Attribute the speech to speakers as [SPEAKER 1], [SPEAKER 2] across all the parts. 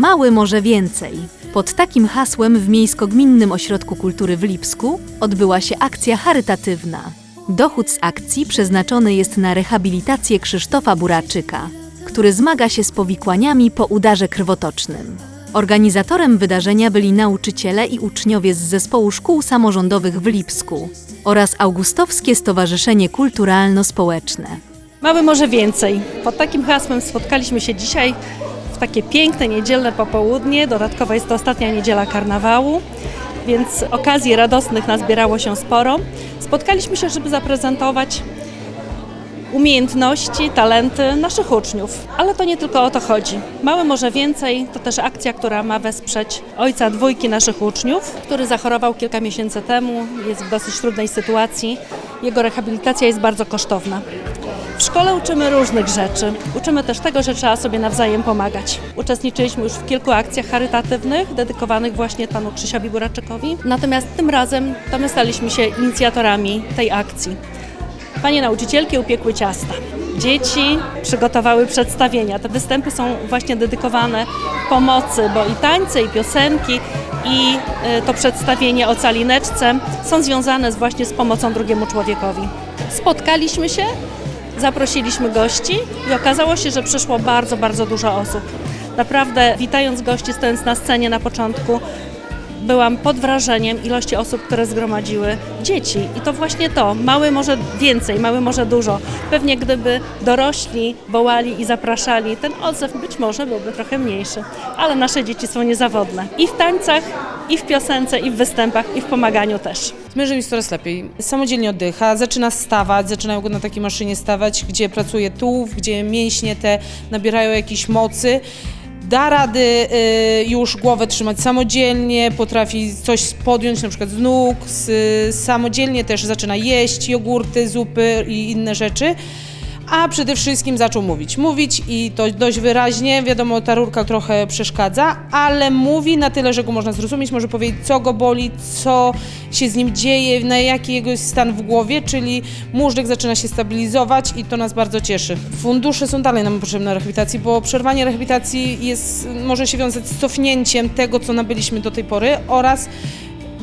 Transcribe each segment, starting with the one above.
[SPEAKER 1] Mały może więcej. Pod takim hasłem w Miejsko-Gminnym Ośrodku Kultury w Lipsku odbyła się akcja charytatywna. Dochód z akcji przeznaczony jest na rehabilitację Krzysztofa Buraczyka, który zmaga się z powikłaniami po udarze krwotocznym. Organizatorem wydarzenia byli nauczyciele i uczniowie z Zespołu Szkół Samorządowych w Lipsku oraz Augustowskie Stowarzyszenie Kulturalno-Społeczne.
[SPEAKER 2] Mały może więcej. Pod takim hasłem spotkaliśmy się dzisiaj takie piękne niedzielne popołudnie. Dodatkowo jest to ostatnia niedziela karnawału, więc okazji radosnych nazbierało się sporo. Spotkaliśmy się, żeby zaprezentować umiejętności, talenty naszych uczniów. Ale to nie tylko o to chodzi. Mały może więcej to też akcja, która ma wesprzeć ojca dwójki naszych uczniów, który zachorował kilka miesięcy temu, jest w dosyć trudnej sytuacji. Jego rehabilitacja jest bardzo kosztowna. W szkole uczymy różnych rzeczy. Uczymy też tego, że trzeba sobie nawzajem pomagać. Uczestniczyliśmy już w kilku akcjach charytatywnych dedykowanych właśnie panu Krzysiowi Buraczykowi. Natomiast tym razem to my staliśmy się inicjatorami tej akcji. Panie nauczycielki upiekły ciasta. Dzieci przygotowały przedstawienia. Te występy są właśnie dedykowane pomocy, bo i tańce, i piosenki, i y, to przedstawienie o calineczce są związane właśnie z pomocą drugiemu człowiekowi. Spotkaliśmy się, zaprosiliśmy gości i okazało się, że przyszło bardzo, bardzo dużo osób. Naprawdę witając gości, stojąc na scenie na początku, byłam pod wrażeniem ilości osób, które zgromadziły dzieci. I to właśnie to, mały może więcej, mały może dużo. Pewnie gdyby dorośli wołali i zapraszali, ten odzew być może byłby trochę mniejszy. Ale nasze dzieci są niezawodne. I w tańcach, i w piosence, i w występach, i w pomaganiu też.
[SPEAKER 3] Z jest coraz lepiej. Samodzielnie oddycha, zaczyna stawać, zaczynają go na takiej maszynie stawać, gdzie pracuje tułów, gdzie mięśnie te nabierają jakiejś mocy. Da rady y, już głowę trzymać samodzielnie, potrafi coś podjąć na przykład z nóg, samodzielnie też zaczyna jeść jogurty, zupy i inne rzeczy. A przede wszystkim zaczął mówić. Mówić i to dość wyraźnie. Wiadomo, ta rurka trochę przeszkadza, ale mówi na tyle, że go można zrozumieć. Może powiedzieć, co go boli, co się z nim dzieje, na jaki jego jest stan w głowie, czyli móżdżek zaczyna się stabilizować i to nas bardzo cieszy. Fundusze są dalej nam potrzebne rehabilitacji, bo przerwanie rehabilitacji jest, może się wiązać z cofnięciem tego, co nabyliśmy do tej pory oraz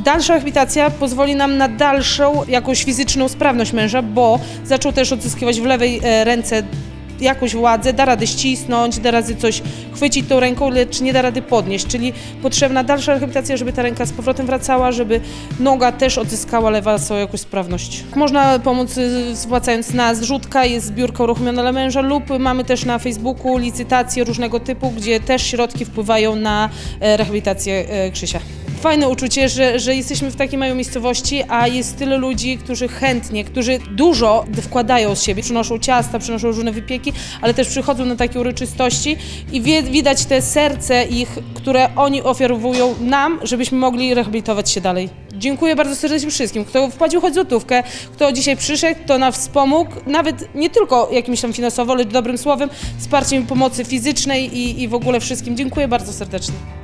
[SPEAKER 3] Dalsza rehabilitacja pozwoli nam na dalszą jakąś fizyczną sprawność męża, bo zaczął też odzyskiwać w lewej e, ręce jakąś władzę, da rady ścisnąć, da rady coś chwycić tą ręką, lecz nie da rady podnieść, czyli potrzebna dalsza rehabilitacja, żeby ta ręka z powrotem wracała, żeby noga też odzyskała lewa swoją jakąś sprawność. Można pomóc y, zwracając na zrzutka, jest zbiórka uruchomiona dla męża lub mamy też na Facebooku licytacje różnego typu, gdzie też środki wpływają na e, rehabilitację e, Krzysia fajne uczucie, że, że jesteśmy w takiej małej miejscowości, a jest tyle ludzi, którzy chętnie, którzy dużo wkładają z siebie, przynoszą ciasta, przynoszą różne wypieki, ale też przychodzą na takie uroczystości i wie, widać te serce ich, które oni ofiarowują nam, żebyśmy mogli rehabilitować się dalej. Dziękuję bardzo serdecznie wszystkim, kto wpłacił choć złotówkę, kto dzisiaj przyszedł, kto nas wspomógł, nawet nie tylko jakimś tam finansowo, lecz dobrym słowem, wsparciem pomocy fizycznej i, i w ogóle wszystkim. Dziękuję bardzo serdecznie.